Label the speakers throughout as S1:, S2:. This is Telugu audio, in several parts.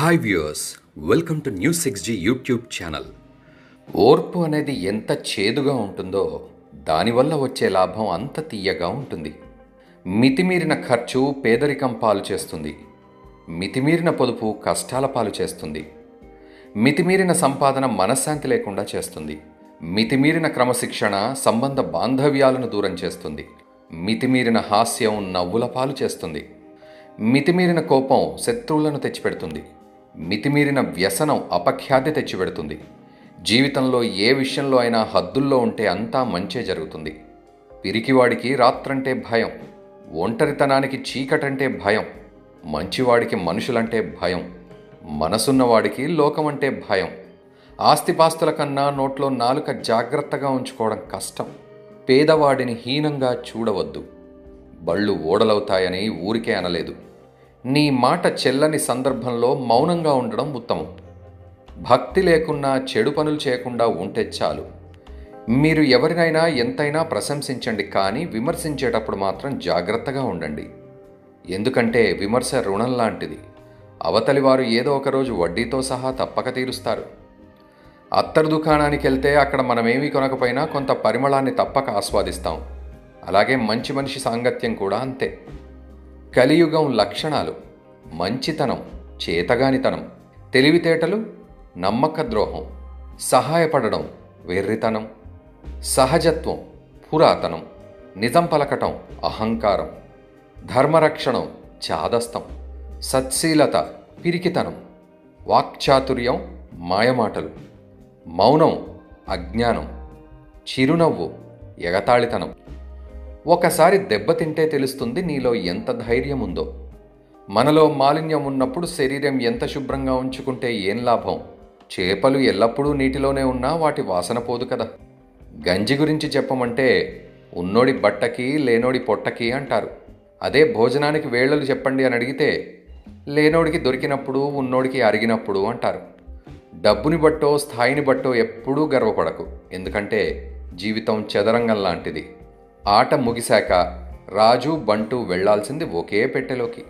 S1: Hi viewers welcome to News six G YouTube channel ఓర్పు అనేది ఎంత చేదుగా ఉంటుందో దానివల్ల వచ్చే లాభం అంత తీయగా ఉంటుంది. మితిమీరిన ఖర్చు పేదరికం పాలు చేస్తుంది. మితిమీరిన పొదుపు కష్టాల పాలు చేస్తుంది. మితిమీరిన సంపాదన మనశ్శాంతి లేకుండా చేస్తుంది. మితిమీరిన క్రమశిక్షణ సంబంధ బాంధవ్యాలను దూరం చేస్తుంది. మితిమీరిన హాస్యం నవ్వుల పాలు చేస్తుంది. మితిమీరిన కోపం శత్రువులను తెచ్చిపెడుతుంది. మితిమీరిన వ్యసనం అపఖ్యాతి తెచ్చిపెడుతుంది. జీవితంలో ఏ విషయంలో అయినా హద్దుల్లో ఉంటే అంతా మంచే జరుగుతుంది. పిరికివాడికి రాత్రంటే భయం ఒంటరితనానికి చీకటంటే భయం మంచివాడికి మనుషులంటే భయం మనసున్నవాడికి లోకమంటే భయం. ఆస్తిపాస్తుల కన్నా నోట్లో నాలుక జాగ్రత్తగా ఉంచుకోవడం కష్టం. పేదవాడిని హీనంగా చూడవద్దు. బళ్ళు ఓడలవుతాయని ఊరికే అనలేదు. నీ మాట చెల్లని సందర్భంలో మౌనంగా ఉండడం ఉత్తమం. భక్తి లేకున్నా చెడు పనులు చేయకుండా ఉంటే చాలు. మీరు ఎవరినైనా ఎంతైనా ప్రశంసించండి కానీ విమర్శించేటప్పుడు మాత్రం జాగ్రత్తగా ఉండండి. ఎందుకంటే విమర్శ రుణం లాంటిది. అవతలి వారు ఏదో ఒకరోజు వడ్డీతో సహా తప్పక తీరుస్తారు. అత్తరు దుకాణానికి వెళ్తే అక్కడ మనమేమీ కొనకపోయినా కొంత పరిమళాన్ని తప్పక ఆస్వాదిస్తాం. అలాగే మంచి మనిషి సాంగత్యం కూడా అంతే. కలియుగం లక్షణాలు మంచితనం చేతగానితనం తెలివితేటలు నమ్మక ద్రోహం సహాయపడడం వెర్రితనం సహజత్వం పురాతనం నిజం పలకటం అహంకారం ధర్మరక్షణం చాదస్తం సత్శీలత పిరికితనం వాక్చాతుర్యం మాయమాటలు మౌనం అజ్ఞానం చిరునవ్వు ఎగతాళితనం. ఒకసారి దెబ్బతింటే తెలుస్తుంది నీలో ఎంత ధైర్యం ఉందో మనలో మాలిన్యం ఉన్నప్పుడు శరీరం ఎంత శుభ్రంగా ఉంచుకుంటే ఏం లాభం? చేపలు ఎల్లప్పుడూ నీటిలోనే ఉన్నా వాటి వాసన పోదు కదా. గంజి గురించి చెప్పమంటే ఉన్నోడి బట్టకి లేనోడి పొట్టకి అంటారు. అదే భోజనానికి వేళలు చెప్పండి అని అడిగితే లేనోడికి దొరికినప్పుడు ఉన్నోడికి అరిగినప్పుడు అంటారు. డబ్బుని బట్టో స్థాయిని బట్టో ఎప్పుడూ గర్వపడకు. ఎందుకంటే జీవితం చదరంగం లాంటిది. ఆట ముగిశాక రాజు బంటు వెళ్ళాల్సింది ఒకే పెట్టెలోకి.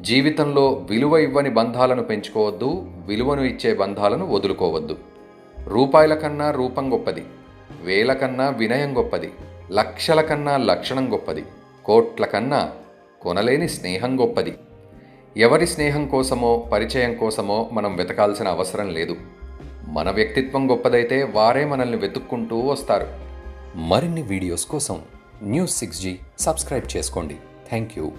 S1: జీవితంలో విలువ ఇవ్వని బంధాలను పెంచుకోవద్దు విలువను ఇచ్చే బంధాలను వదులుకోవద్దు. రూపాయల కన్నా రూపం గొప్పది వేల కన్నా వినయం గొప్పది లక్షల కన్నా లక్షణం గొప్పది కోట్ల కన్నా కొనలేని స్నేహం గొప్పది. ఎవరి స్నేహం కోసమో పరిచయం కోసమో మనం వెతకాల్సిన అవసరం లేదు. మన వ్యక్తిత్వం గొప్పదైతే వారే మనల్ని వెతుక్కుంటూ వస్తారు. మరిన్ని వీడియోస్ కోసం న్యూస్ సిక్స్ జీ. సబ్స్క్రైబ్ చేసుకోండి. Thank you.